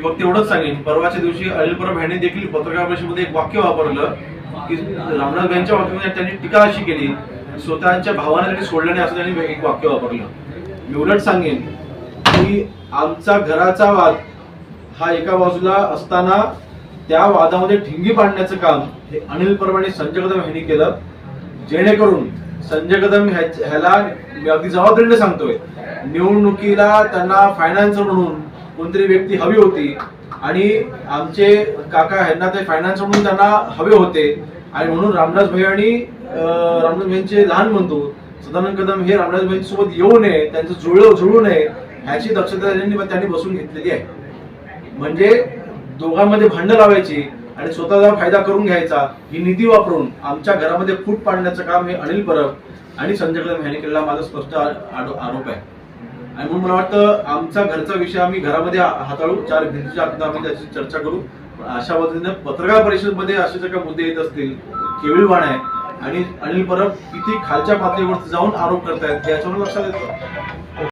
मग एवढंच सांगेन परवाच्या दिवशी अनिल परब यांनी देखील पत्रकार परिषदेमध्ये एक वाक्य वापरलं की रामनाथ यांच्या वाक्यामध्ये त्यांनी टीका अशी केली स्वतःच्या भावाने त्यांनी सोडलं नाही असं त्यांनी एक वाक्य वापरलं. मी उलट सांगेन की आमचा घराचा वाद हा एका बाजूला असताना त्या वादामध्ये ठिंगी पाडण्याचं काम हे अनिल परब आणि संजय कदम यांनी केलं जेणेकरून संजय कदम ह्याला मी अगदी जबाबदारीने सांगतोय निवडणुकीला त्यांना फायनान्सर म्हणून कोणतरी व्यक्ती हवी होती. आणि आमचे काका ह्यांना ते फायनान्स म्हणून त्यांना हवे होते. आणि म्हणून रामदास भाई आणि रामदास भाईंचे लहान बंधू सदानंद कदम हे रामदास भाईंसोबत येऊ नये त्यांचं जुळव जुळू नये ह्याची दक्षता त्यांनी त्यांनी बसून घेतलेली आहे. म्हणजे दोघांमध्ये भांडण लावायची आणि स्वतःचा फायदा करून घ्यायचा ही निधी वापरून आमच्या घरामध्ये फूट पाडण्याचं काम हे अनिल परब आणि संजय कदम यांनी केलेला माझा स्पष्ट आरोप आहे. आणि म्हणून मला वाटतं आमचा घरचा विषय आम्ही घरामध्ये हाताळू चार भिंतीच्या आत आम्ही त्याची चर्चा करू. अशा पद्धतीने पत्रकार परिषदेमध्ये असे जर काही मुद्दे येत असतील केविलवाण आहे आणि अनिल परब किती खालच्या पातळीवर जाऊन आरोप करतायत याच्यावर लक्षात येतं.